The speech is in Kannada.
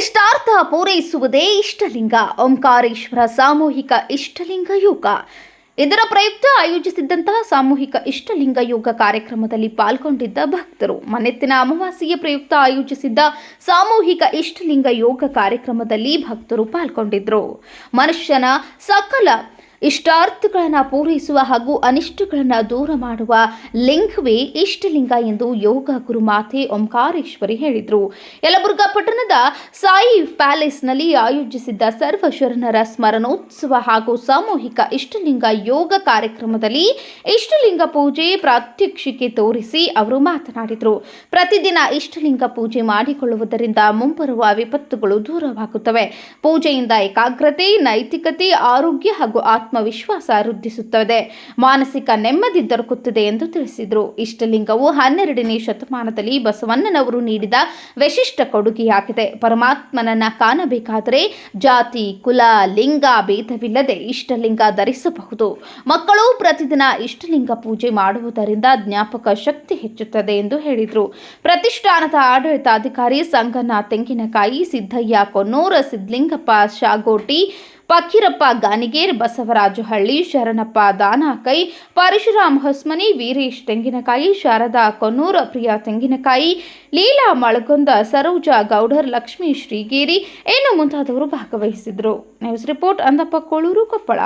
ಇಷ್ಟಾರ್ಥ ಪೂರೈಸುವುದೇ ಇಷ್ಟಲಿಂಗ. ಓಂಕಾರೇಶ್ವರ ಸಾಮೂಹಿಕ ಇಷ್ಟಲಿಂಗ ಯೋಗ. ಇದರ ಪ್ರಯುಕ್ತ ಆಯೋಜಿಸಿದ್ದಂತಹ ಸಾಮೂಹಿಕ ಇಷ್ಟಲಿಂಗ ಯೋಗ ಕಾರ್ಯಕ್ರಮದಲ್ಲಿ ಪಾಲ್ಗೊಂಡಿದ್ದ ಭಕ್ತರು. ಮನೆತ್ತಿನ ಅಮಾವಾಸ್ಯೆಯ ಪ್ರಯುಕ್ತ ಆಯೋಜಿಸಿದ್ದ ಸಾಮೂಹಿಕ ಇಷ್ಟಲಿಂಗ ಯೋಗ ಕಾರ್ಯಕ್ರಮದಲ್ಲಿ ಭಕ್ತರು ಪಾಲ್ಗೊಂಡಿದ್ದರು ಮನುಷ್ಯನ ಸಕಲ ಇಷ್ಟಾರ್ಥಗಳನ್ನು ಪೂರೈಸುವ ಹಾಗೂ ಅನಿಷ್ಟಗಳನ್ನು ದೂರ ಮಾಡುವ ಲಿಂಗವೇ ಇಷ್ಟಲಿಂಗ ಎಂದು ಯೋಗ ಗುರುಮಾತೆ ಓಂಕಾರೇಶ್ವರಿ ಹೇಳಿದರು. ಯಲಬುರ್ಗಾ ಪಟ್ಟಣದ ಸಾಯಿ ಪ್ಯಾಲೇಸ್ನಲ್ಲಿ ಆಯೋಜಿಸಿದ್ದ ಸರ್ವಶರಣರ ಸ್ಮರಣೋತ್ಸವ ಹಾಗೂ ಸಾಮೂಹಿಕ ಇಷ್ಟಲಿಂಗ ಯೋಗ ಕಾರ್ಯಕ್ರಮದಲ್ಲಿ ಇಷ್ಟಲಿಂಗ ಪೂಜೆ ಪ್ರಾತ್ಯಕ್ಷಿಕೆ ತೋರಿಸಿ ಅವರು ಮಾತನಾಡಿದರು. ಪ್ರತಿದಿನ ಇಷ್ಟಲಿಂಗ ಪೂಜೆ ಮಾಡಿಕೊಳ್ಳುವುದರಿಂದ ಮುಂಬರುವ ವಿಪತ್ತುಗಳು ದೂರವಾಗುತ್ತವೆ. ಪೂಜೆಯಿಂದ ಏಕಾಗ್ರತೆ, ನೈತಿಕತೆ, ಆರೋಗ್ಯ ಹಾಗೂ ಆತ್ಮವಿಶ್ವಾಸ ವೃದ್ಧಿಸುತ್ತದೆ. ಮಾನಸಿಕ ನೆಮ್ಮದಿ ದೊರಕುತ್ತದೆ ಎಂದು ತಿಳಿಸಿದರು. ಇಷ್ಟಲಿಂಗವು ಹನ್ನೆರಡನೇ ಶತಮಾನದಲ್ಲಿ ಬಸವಣ್ಣನವರು ನೀಡಿದ ವಿಶಿಷ್ಟ ಕೊಡುಗೆಯಾಗಿದೆ. ಪರಮಾತ್ಮನನ್ನ ಕಾಣಬೇಕಾದರೆ ಜಾತಿ, ಕುಲ, ಲಿಂಗ ಭೇದವಿಲ್ಲದೆ ಇಷ್ಟಲಿಂಗ ಧರಿಸಬಹುದು. ಮಕ್ಕಳು ಪ್ರತಿದಿನ ಇಷ್ಟಲಿಂಗ ಪೂಜೆ ಮಾಡುವುದರಿಂದ ಜ್ಞಾಪಕ ಶಕ್ತಿ ಹೆಚ್ಚುತ್ತದೆ ಎಂದು ಹೇಳಿದರು. ಪ್ರತಿಷ್ಠಾನದ ಆಡಳಿತಾಧಿಕಾರಿ ಸಂಗನ ತೆಂಗಿನಕಾಯಿ, ಸಿದ್ದಯ್ಯ ಕೊನ್ನೂರ ಸಿದ್ಲಿಂಗಪ್ಪ ಶಾಗೋಟಿ ಫಕೀರಪ್ಪ ಗಾನಿಗೇರ್, ಬಸವರಾಜು ಹಳ್ಳಿ, ಶರಣಪ್ಪ ದಾನಕೈ, ಪರಶುರಾಮ್ ಹೊಸ್ಮನಿ, ವೀರೇಶ್ ತೆಂಗಿನಕಾಯಿ, ಶಾರದಾ ಕೊನ್ನೂರ ಪ್ರಿಯಾ ತೆಂಗಿನಕಾಯಿ, ಲೀಲಾ ಮಳಗೊಂದ, ಸರೋಜಾ ಗೌಡರ್, ಲಕ್ಷ್ಮೀ ಶ್ರೀಗೇರಿ, ಇನ್ನು ಮುಂತಾದವರು ಭಾಗವಹಿಸಿದರು. News report Andappa Koluru Koppal.